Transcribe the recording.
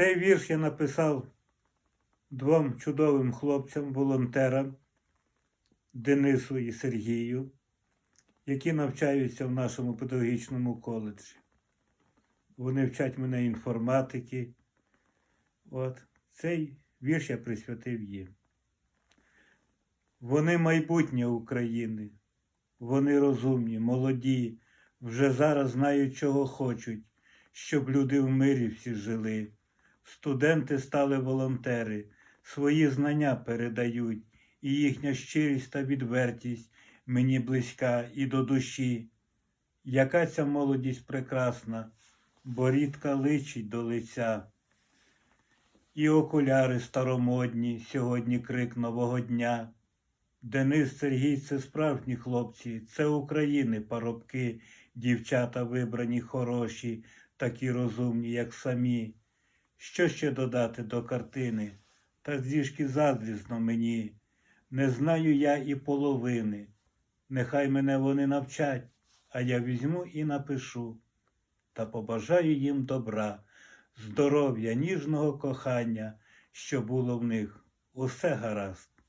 Цей вірш я написав двом чудовим хлопцям, волонтерам Денису і Сергію, які навчаються в нашому педагогічному коледжі. Вони вчать мене інформатики. От цей вірш я присвятив їм. Вони майбутнє України. Вони розумні, молоді, вже зараз знають, чого хочуть, щоб люди в мирі всі жили. Студенти стали волонтери, свої знання передають, і їхня щирість та відвертість мені близька і до душі. Яка ця молодість прекрасна, бо рідка личить до лиця. І окуляри старомодні, сьогодні крик нового дня. Денис Сергій це справжні хлопці, це України парубки, дівчата вибрані хороші, такі розумні, як самі. Що ще додати до картини? Та зішки заздрісно мені. Не знаю я і половини. Нехай мене вони навчать, а я візьму і напишу. Та побажаю їм добра, здоров'я, ніжного кохання, що було в них усе гаразд.